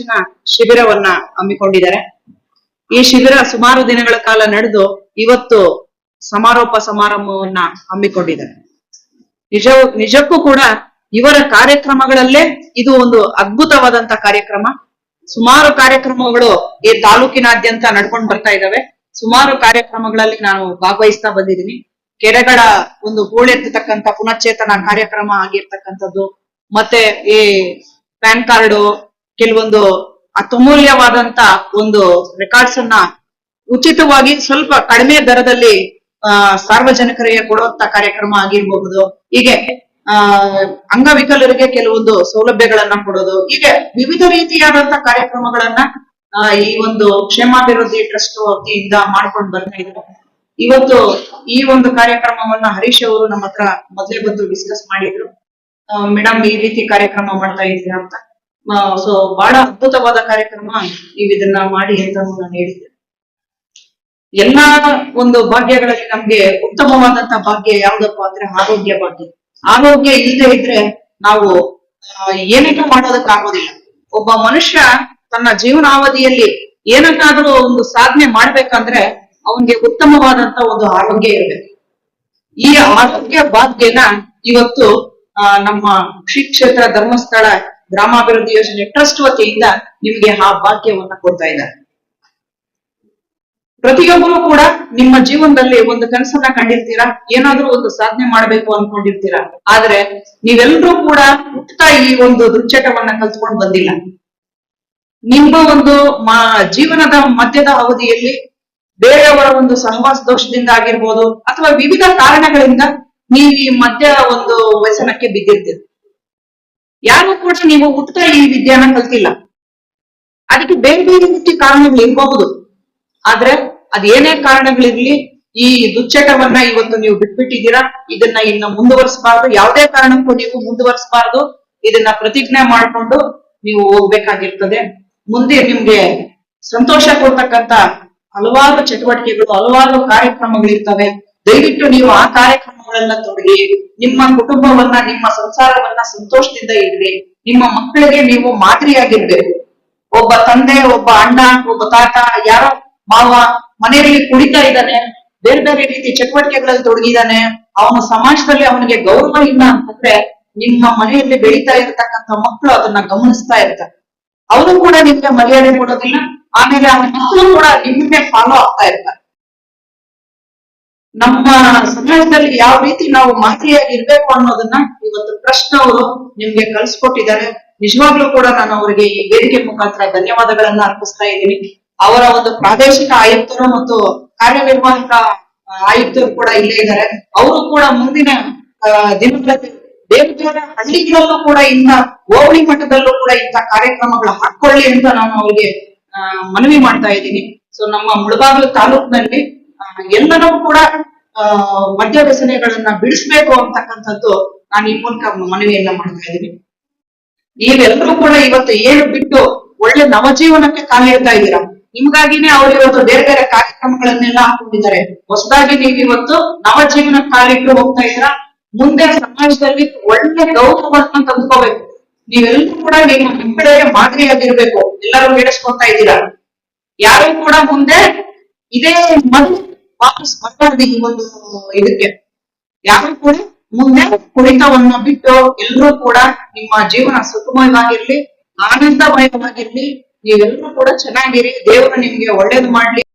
ಹೆಚ್ಚಿನ ಶಿಬಿರವನ್ನ ಹಮ್ಮಿಕೊಂಡಿದ್ದಾರೆ. ಈ ಶಿಬಿರ ಸುಮಾರು ದಿನಗಳ ಕಾಲ ನಡೆದು ಇವತ್ತು ಸಮಾರೋಪ ಸಮಾರಂಭವನ್ನ ಹಮ್ಮಿಕೊಂಡಿದ್ದಾರೆ. ನಿಜ, ನಿಜಕ್ಕೂ ಕೂಡ ಇವರ ಕಾರ್ಯಕ್ರಮಗಳಲ್ಲೇ ಇದು ಒಂದು ಅದ್ಭುತವಾದಂತ ಕಾರ್ಯಕ್ರಮ. ಸುಮಾರು ಕಾರ್ಯಕ್ರಮಗಳು ಈ ತಾಲೂಕಿನಾದ್ಯಂತ ನಡ್ಕೊಂಡು ಬರ್ತಾ ಇದಾವೆ ಸುಮಾರು ಕಾರ್ಯಕ್ರಮಗಳಲ್ಲಿ ನಾನು ಭಾಗವಹಿಸ್ತಾ ಬಂದಿದ್ದೀನಿ. ಕೆರೆಗಳ ಒಂದು ಹೂಳೆತ್ತತಕ್ಕಂತ ಪುನಶ್ಚೇತನ ಕಾರ್ಯಕ್ರಮ ಆಗಿರ್ತಕ್ಕಂಥದ್ದು, ಮತ್ತೆ ಈ ಪ್ಯಾನ್ ಕಾರ್ಡ್ ಕೆಲವೊಂದು ಅತಮೂಲ್ಯವಾದಂತ ಒಂದು ರೆಕಾರ್ಡ್ಸ್ ಅನ್ನ ಉಚಿತವಾಗಿ ಸ್ವಲ್ಪ ಕಡಿಮೆ ದರದಲ್ಲಿ, ಆ, ಸಾರ್ವಜನಿಕರಿಗೆ ಕೊಡುವಂತ ಕಾರ್ಯಕ್ರಮ ಆಗಿರ್ಬಹುದು. ಹೀಗೆ, ಆ, ಅಂಗವಿಕಲರಿಗೆ ಕೆಲವೊಂದು ಸೌಲಭ್ಯಗಳನ್ನ ಕೊಡೋದು. ಹೀಗೆ ವಿವಿಧ ರೀತಿಯಾದಂತ ಕಾರ್ಯಕ್ರಮಗಳನ್ನ ಈ ಒಂದು ಕ್ಷೇಮಾಭಿವೃದ್ಧಿ ಟ್ರಸ್ಟ್ ವತಿಯಿಂದ ಮಾಡ್ಕೊಂಡು ಬರ್ತಾ ಇದ್ದಾರೆ ಇವತ್ತು ಈ ಒಂದು ಕಾರ್ಯಕ್ರಮವನ್ನ ಹರೀಶ್ ಅವರು ನಮ್ಮ ಹತ್ರ ಮೊದಲೇ ಬಂದು ಡಿಸ್ಕಸ್ ಮಾಡಿದ್ರು. ಮೇಡಮ್ ಈ ರೀತಿ ಕಾರ್ಯಕ್ರಮ ಮಾಡ್ತಾ ಇದ್ದೀರಾ ಅಂತ. ಸೊ ಬಹಳ ಅದ್ಭುತವಾದ ಕಾರ್ಯಕ್ರಮ ನೀವು ಮಾಡಿ ಅಂತ ನಾನು ಹೇಳಿದ್ದೆ. ಎಲ್ಲಾ ಒಂದು ಭಾಗ್ಯಗಳಲ್ಲಿ ನಮ್ಗೆ ಉತ್ತಮವಾದಂತ ಭಾಗ್ಯ ಯಾವ್ದಪ್ಪ ಅಂದ್ರೆ ಆರೋಗ್ಯ ಭಾಗ್ಯ. ಆರೋಗ್ಯ ಇಲ್ಲದೆ ಇದ್ರೆ ನಾವು ಏನೇನು ಮಾಡೋದಕ್ಕಾಗೋದಿಲ್ಲ ಒಬ್ಬ ಮನುಷ್ಯ ತನ್ನ ಜೀವನಾವಧಿಯಲ್ಲಿ ಏನಕ್ಕಾದ್ರೂ ಒಂದು ಸಾಧನೆ ಮಾಡ್ಬೇಕಂದ್ರೆ ಅವನಿಗೆ ಉತ್ತಮವಾದಂತ ಒಂದು ಆರೋಗ್ಯ ಇರಬೇಕು. ಈ ಆರೋಗ್ಯ ಭಾಗ್ಯನ ಇವತ್ತು ನಮ್ಮ ಶ್ರೀ ಕ್ಷೇತ್ರ ಧರ್ಮಸ್ಥಳ ಗ್ರಾಮಾಭಿವೃದ್ಧಿ ಯೋಜನೆ ಟ್ರಸ್ಟ್ ವತಿಯಿಂದ ನಿಮಗೆ ಆ ಭಾಗ್ಯವನ್ನ ಕೊಡ್ತಾ ಇದ್ದಾರೆ. ಪ್ರತಿಯೊಬ್ಬರು ಕೂಡ ನಿಮ್ಮ ಜೀವನದಲ್ಲಿ ಒಂದು ಕನಸನ್ನ ಕಂಡಿರ್ತೀರಾ? ಏನಾದ್ರೂ ಒಂದು ಸಾಧನೆ ಮಾಡ್ಬೇಕು ಅನ್ಕೊಂಡಿರ್ತೀರಾ? ಆದ್ರೆ ನೀವೆಲ್ಲರೂ ಕೂಡ ಹುಟ್ಟುತ್ತಾ ಈ ಒಂದು ದುಶ್ಚಟವನ್ನ ಕಲ್ತ್ಕೊಂಡು ಬಂದಿಲ್ಲ. ನಿಮ್ಮ ಒಂದು ಜೀವನದ ಮಧ್ಯದ ಅವಧಿಯಲ್ಲಿ ಬೇರೆಯವರ ಒಂದು ಸಹವಾಸ ದೋಷದಿಂದ ಆಗಿರ್ಬೋದು, ಅಥವಾ ವಿವಿಧ ಕಾರಣಗಳಿಂದ ನೀವು ಈ ಮಧ್ಯ ಒಂದು ವ್ಯಸನಕ್ಕೆ ಬಿದ್ದಿರ್ತೀರಿ. ಯಾರು ಕೂಡ ನೀವು ಹುಟ್ಟುತ್ತಾ ಈ ವಿದ್ಯಾನ ಕಲ್ತಿಲ್ಲ. ಅದಕ್ಕೆ ಬೇರೆ ಬೇರೆ ರೀತಿ ಕಾರಣಗಳು ಇರಬಹುದು. ಆದ್ರೆ ಅದೇನೇ ಕಾರಣಗಳಿರ್ಲಿ, ಈ ದುಚ್ಚಟವನ್ನ ಇವತ್ತು ನೀವು ಬಿಟ್ಬಿಟ್ಟಿದ್ದೀರಾ, ಇದನ್ನ ಇನ್ನು ಮುಂದುವರಿಸಬಾರ್ದು, ಯಾವುದೇ ಕಾರಣಕ್ಕೂ ನೀವು ಮುಂದುವರಿಸಬಾರ್ದು, ಇದನ್ನ ಪ್ರತಿಜ್ಞೆ ಮಾಡ್ಕೊಂಡು ನೀವು ಹೋಗ್ಬೇಕಾಗಿರ್ತದೆ. ಮುಂದೆ ನಿಮ್ಗೆ ಸಂತೋಷ ಕೊಡ್ತಕ್ಕಂತ ಹಲವಾರು ಚಟುವಟಿಕೆಗಳು, ಹಲವಾರು ಕಾರ್ಯಕ್ರಮಗಳಿರ್ತವೆ. ದಯವಿಟ್ಟು ನೀವು ಆ ಕಾರ್ಯಕ್ರಮಗಳನ್ನ ತೊಡಗಿ, ನಿಮ್ಮ ಕುಟುಂಬವನ್ನ, ನಿಮ್ಮ ಸಂಸಾರವನ್ನ ಸಂತೋಷದಿಂದ ಇಡ್ರಿ. ನಿಮ್ಮ ಮಕ್ಕಳಿಗೆ ನೀವು ಮಾದರಿಯಾಗಿರ್ಬೇಕು. ಒಬ್ಬ ತಂದೆ, ಒಬ್ಬ ಅಣ್ಣ, ಒಬ್ಬ ತಾತ, ಯಾರೋ ಮಾವ ಮನೆಯಲ್ಲಿ ಕುಡಿತಾ ಇದ್ದಾನೆ, ಬೇರೆ ಬೇರೆ ರೀತಿ ಚಟುವಟಿಕೆಗಳಲ್ಲಿ ತೊಡಗಿದಾನೆ ಅವನು ಸಮಾಜದಲ್ಲಿ ಅವನಿಗೆ ಗೌರವ ಇಲ್ಲ ಅಂತಂದ್ರೆ ನಿಮ್ಮ ಮನೆಯಲ್ಲಿ ಬೆಳೀತಾ ಇರತಕ್ಕಂತ ಮಕ್ಕಳು ಅದನ್ನ ಗಮನಿಸ್ತಾ ಇರ್ತಾರೆ. ಅವನು ಕೂಡ ನಿಮ್ಗೆ ಮರ್ಯಾದೆ ಕೊಡೋದಿಲ್ಲ, ಆಮೇಲೆ ಅವನ ಮಕ್ಕಳು ಕೂಡ ನಿಮ್ಮನ್ನೇ ಫಾಲೋ ಆಗ್ತಾ ಇರ್ತಾರೆ. ನಮ್ಮ ಸಮಾಜದಲ್ಲಿ ಯಾವ ರೀತಿ ನಾವು ಮಾದರಿಯಾಗಿ ಇರ್ಬೇಕು ಅನ್ನೋದನ್ನ ಇವತ್ತು ಪ್ರಶ್ನ ಅವರು ನಿಮ್ಗೆ ಕಲ್ಸ್ಕೊಟ್ಟಿದ್ದಾರೆ ನಿಜವಾಗ್ಲೂ ಕೂಡ ನಾನು ಅವರಿಗೆ ಈ ವೇದಿಕೆ ಮುಖಾಂತರ ಧನ್ಯವಾದಗಳನ್ನ ಅರ್ಪಿಸ್ತಾ ಇದ್ದೀನಿ. ಅವರ ಒಂದು ಪ್ರಾದೇಶಿಕ ಆಯುಕ್ತರು ಮತ್ತು ಕಾರ್ಯನಿರ್ವಾಹಕ ಆಯುಕ್ತರು ಕೂಡ ಇಲ್ಲೇ ಇದ್ದಾರೆ. ಅವರು ಕೂಡ ಮುಂದಿನ ದಿನಗಳಲ್ಲಿ ದೇವಸ್ಥಾನ ಹಳ್ಳಿಗಳಲ್ಲೂ ಕೂಡ ಇನ್ನ ಹೋಬಳಿ ಮಟ್ಟದಲ್ಲೂ ಕೂಡ ಇಂಥ ಕಾರ್ಯಕ್ರಮಗಳು ಹಾಕೊಳ್ಳಿ ಅಂತ ನಾನು ಅವರಿಗೆ ಮನವಿ ಮಾಡ್ತಾ ಇದ್ದೀನಿ. ಸೊ ನಮ್ಮ ಮುಳಬಾಗಿಲು ತಾಲೂಕಿನಲ್ಲಿ ಎಲ್ಲರೂ ಕೂಡ ಮದ್ಯ ವ್ಯಸನೆಗಳನ್ನ ಬಿಡಿಸ್ಬೇಕು ಅಂತಕ್ಕಂಥದ್ದು ನಾನು ಈ ಮೂಲಕ ಮನವಿಯನ್ನ ಮಾಡ್ತಾ ಇದ್ದೀನಿ. ನೀವೆಲ್ಲರೂ ಕೂಡ ಇವತ್ತು ಏನು ಬಿಟ್ಟು ಒಳ್ಳೆ ನವಜೀವನಕ್ಕೆ ಕಾಲಿಡ್ತಾ ಇದ್ದೀರಾ? ನಿಮ್ಗಾಗಿನೇ ಅವ್ರು ಇವತ್ತು ಬೇರೆ ಬೇರೆ ಕಾರ್ಯಕ್ರಮಗಳನ್ನೆಲ್ಲ ಹಾಕೊಂಡಿದ್ದಾರೆ. ಹೊಸದಾಗಿ ನೀವು ಇವತ್ತು ನವಜೀವನ ಕಾಲಿಟ್ಟು ಹೋಗ್ತಾ ಇದ್ದೀರಾ? ಮುಂದೆ ಸಮಾಜದಲ್ಲಿ ಒಳ್ಳೆ ಗೌರವವನ್ನ ತಂದ್ಕೋಬೇಕು. ನೀವೆಲ್ಲರೂ ಕೂಡ ನಿಮ್ಮ ಮಕ್ಕಳಿಗೆ ಮಾದರಿಯಾಗಿರ್ಬೇಕು. ಎಲ್ಲರೂ ಹೇಳಿಸ್ಕೊತಾ ಇದ್ದೀರಾ? ಯಾರು ಕೂಡ ಮುಂದೆ ಇದೇ ಮೊದಲು ವಾಪಸ್ ಬರಬಾರ್ದು ಈ ಒಂದು ಇದಕ್ಕೆ. ಯಾರು ಕೂಡ ಮುಂದೆ ಕುಡಿತವನ್ನ ಬಿಟ್ಟು ಎಲ್ಲರೂ ಕೂಡ ನಿಮ್ಮ ಜೀವನ ಸುಖಮಯವಾಗಿರ್ಲಿ ಆನಂದಮಯವಾಗಿರ್ಲಿ, ನೀವೆಲ್ಲರೂ ಕೂಡ ಚೆನ್ನಾಗಿರಿ, ದೇವರು ನಿಮ್ಗೆ ಒಳ್ಳೇದು ಮಾಡ್ಲಿ.